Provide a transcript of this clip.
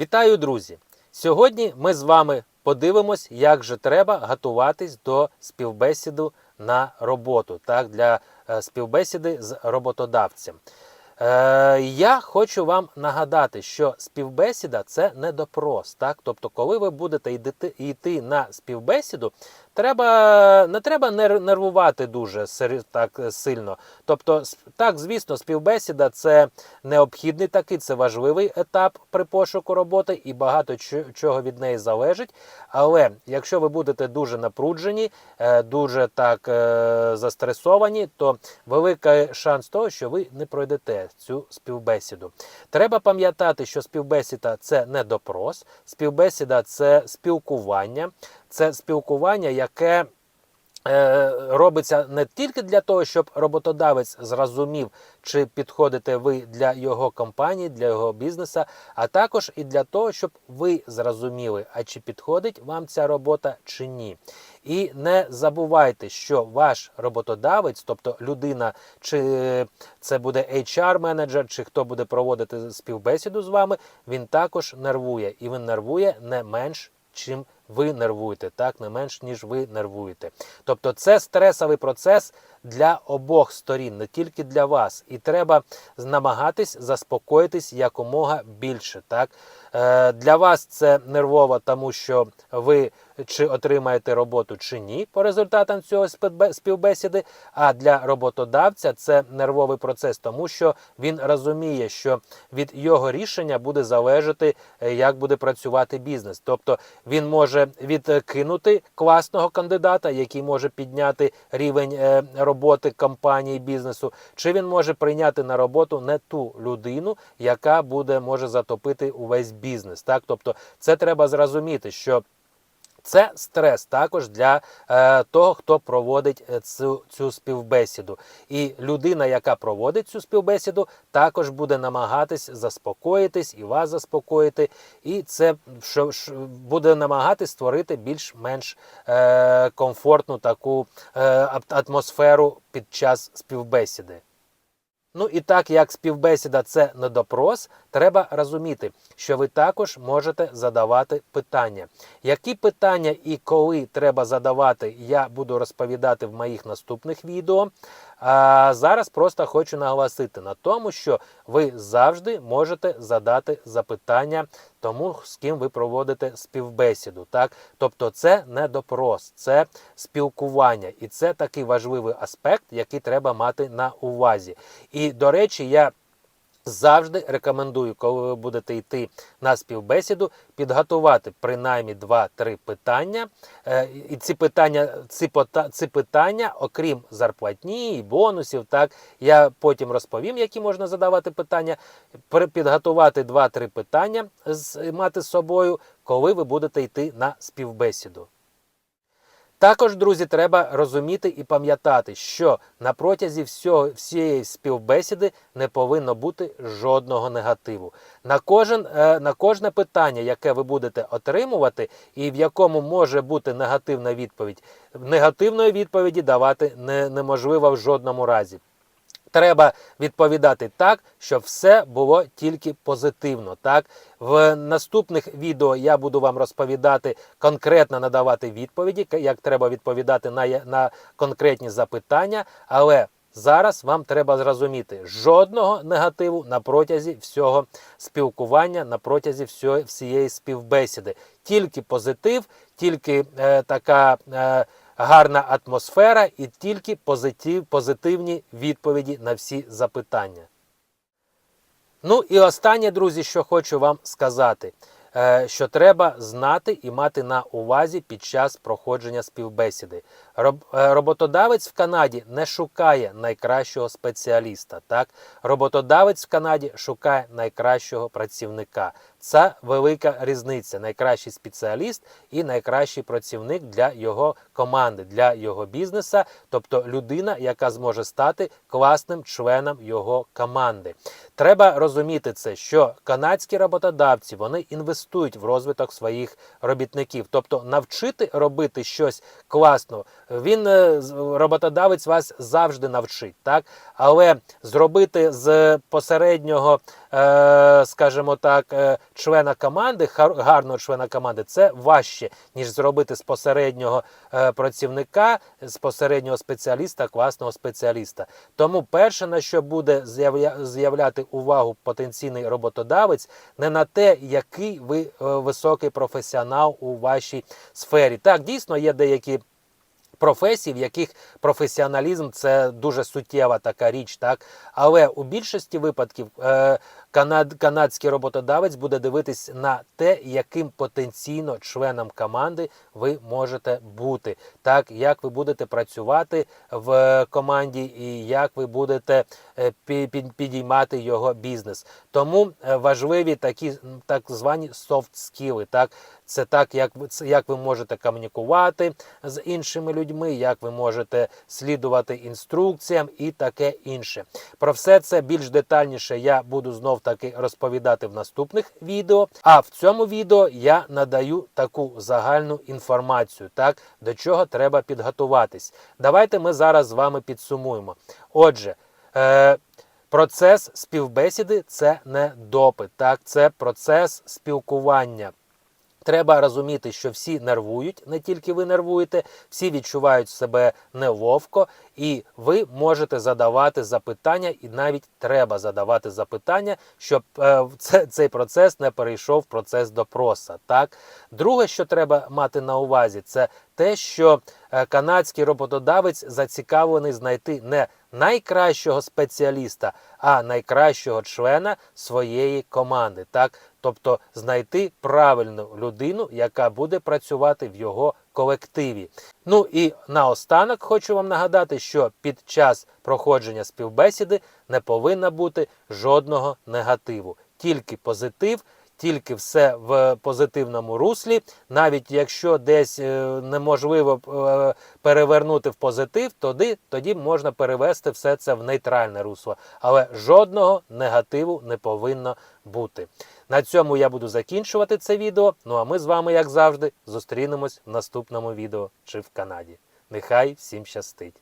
Вітаю, друзі! Сьогодні ми з вами подивимось, як же треба готуватись до співбесіду на роботу, так, для е, співбесіди з роботодавцем. Е, я хочу вам нагадати, що співбесіда це не допрос. Так? Тобто, коли ви будете йти, йти на співбесіду, треба, не треба нер- нервувати дуже так сильно. Тобто, так, звісно, співбесіда це необхідний такий, це важливий етап при пошуку роботи, і багато чо- чого від неї залежить. Але якщо ви будете дуже напруджені, е, дуже так е, застресовані, то великий шанс того, що ви не пройдете цю співбесіду. Треба пам'ятати, що співбесіда це не допрос, співбесіда це спілкування, це спілкування, яке е, робиться не тільки для того, щоб роботодавець зрозумів, чи підходите ви для його компанії, для його бізнеса, а також і для того, щоб ви зрозуміли, а чи підходить вам ця робота чи ні. І не забувайте, що ваш роботодавець, тобто людина, чи це буде HR-менеджер, чи хто буде проводити співбесіду з вами, він також нервує, і він нервує не менш, чим ви нервуєте, так не менш ніж ви нервуєте. Тобто, це стресовий процес для обох сторін, не тільки для вас. І треба намагатись заспокоїтись якомога більше. Так е, для вас це нервово, тому що ви чи отримаєте роботу чи ні по результатам цього співбе- співбесіди. А для роботодавця це нервовий процес, тому що він розуміє, що від його рішення буде залежати, е, як буде працювати бізнес. Тобто він може відкинути класного кандидата, який може підняти рівень е, роботи компанії бізнесу, чи він може прийняти на роботу не ту людину, яка буде може затопити увесь бізнес. Так, тобто, це треба зрозуміти, що. Це стрес також для е, того, хто проводить е, цю, цю співбесіду. І людина, яка проводить цю співбесіду, також буде намагатись заспокоїтись і вас заспокоїти. І це що, що буде намагатись створити більш-менш е, комфортну таку е, атмосферу під час співбесіди. Ну і так як співбесіда це не допрос, треба розуміти, що ви також можете задавати питання. Які питання і коли треба задавати, я буду розповідати в моїх наступних відео. А зараз просто хочу наголосити на тому, що ви завжди можете задати запитання тому, з ким ви проводите співбесіду. Так? Тобто це не допрос, це спілкування. І це такий важливий аспект, який треба мати на увазі. І, до речі, я Завжди рекомендую, коли ви будете йти на співбесіду, підготувати принаймні 2-3 питання. Е, І ці питання, ці, ці питання, окрім зарплатні і бонусів, так я потім розповім, які можна задавати питання. Підготувати 2-3 питання мати з собою, коли ви будете йти на співбесіду. Також, друзі, треба розуміти і пам'ятати, що на протязі всього, всієї співбесіди не повинно бути жодного негативу. На, кожен, е, на кожне питання, яке ви будете отримувати, і в якому може бути негативна відповідь, негативної відповіді давати не, неможливо в жодному разі. Треба відповідати так, щоб все було тільки позитивно. Так в наступних відео я буду вам розповідати конкретно надавати відповіді, як треба відповідати на, на конкретні запитання. Але зараз вам треба зрозуміти жодного негативу на протязі всього спілкування, на протязі всього, всієї співбесіди. Тільки позитив, тільки е, така. Е, гарна атмосфера і тільки позитив, позитивні відповіді на всі запитання. Ну і останнє, друзі, що хочу вам сказати, е, що треба знати і мати на увазі під час проходження співбесіди. Е, Роботодавець в Канаді не шукає найкращого спеціаліста. Так? Роботодавець в Канаді шукає найкращого працівника. Це велика різниця. Найкращий спеціаліст і найкращий працівник для його команди, для його бізнеса, тобто людина, яка зможе стати класним членом його команди. Треба розуміти це, що канадські роботодавці вони інвестують в розвиток своїх робітників, тобто навчити робити щось класно. Він е, роботодавець вас завжди навчить, так але зробити з посереднього скажімо так, е, члена команди, гарного члена команди, це важче, ніж зробити з посереднього е, працівника, з посереднього спеціаліста, класного спеціаліста. Тому перше, на що буде з'явля- з'являти увагу потенційний роботодавець, не на те, який ви е, високий професіонал у вашій сфері. Так, дійсно є деякі професій, в яких професіоналізм це дуже суттєва така річ, так? Але у більшості випадків е, канад, канадський роботодавець буде дивитись на те, яким потенційно членом команди ви можете бути, так як ви будете працювати в команді і як ви будете е, пі- пі- підіймати його бізнес. Тому е, важливі такі так звані soft skills, так це так, як ви як ви можете комунікувати з іншими людьми, як ви можете слідувати інструкціям і таке інше. Про все це більш детальніше я буду знов таки розповідати в наступних відео. А в цьому відео я надаю таку загальну інформацію, так до чого треба підготуватись. Давайте ми зараз з вами підсумуємо. Отже. Е, Процес співбесіди це не допит, так, це процес спілкування. Треба розуміти, що всі нервують, не тільки ви нервуєте, всі відчувають себе неловко, і ви можете задавати запитання, і навіть треба задавати запитання, щоб е, це, цей процес не перейшов в процес допроса. Так, друге, що треба мати на увазі, це те, що е, канадський роботодавець зацікавлений знайти не найкращого спеціаліста, а найкращого члена своєї команди. Так, тобто знайти правильну людину, яка буде працювати в його колективі. Ну і наостанок хочу вам нагадати, що під час проходження співбесіди не повинно бути жодного негативу, тільки позитив. Тільки все в позитивному руслі, навіть якщо десь е, неможливо е, перевернути в позитив, тоді, тоді можна перевести все це в нейтральне русло. Але жодного негативу не повинно бути. На цьому я буду закінчувати це відео. Ну а ми з вами, як завжди, зустрінемось в наступному відео чи в Канаді. Нехай всім щастить!